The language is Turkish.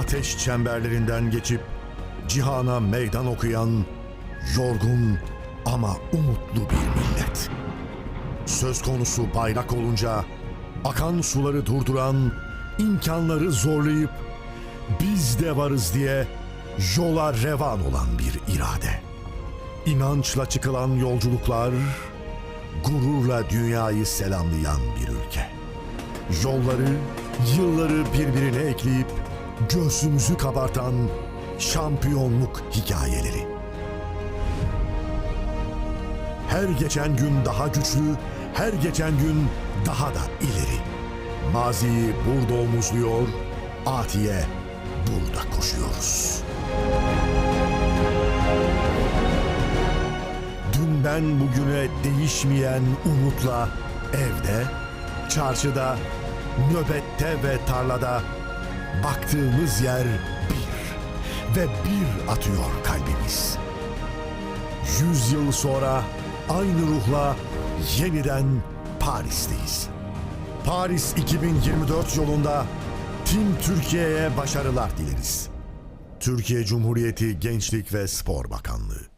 Ateş çemberlerinden geçip cihana meydan okuyan yorgun ama umutlu bir millet. Söz konusu bayrak olunca akan suları durduran, imkanları zorlayıp biz de varız diye yola revan olan bir irade. İnançla çıkılan yolculuklar, gururla dünyayı selamlayan bir ülke. Yolları, yılları birbirine ekleyip göğsümüzü kabartan şampiyonluk hikayeleri. Her geçen gün daha güçlü, her geçen gün daha da ileri. Maziyi burada omuzluyor, Atiye burada koşuyoruz. Dünden bugüne değişmeyen umutla evde, çarşıda, nöbette ve tarlada baktığımız yer bir ve bir atıyor kalbimiz. Yüz yıl sonra aynı ruhla yeniden Paris'teyiz. Paris 2024 yolunda tüm Türkiye'ye başarılar dileriz. Türkiye Cumhuriyeti Gençlik ve Spor Bakanlığı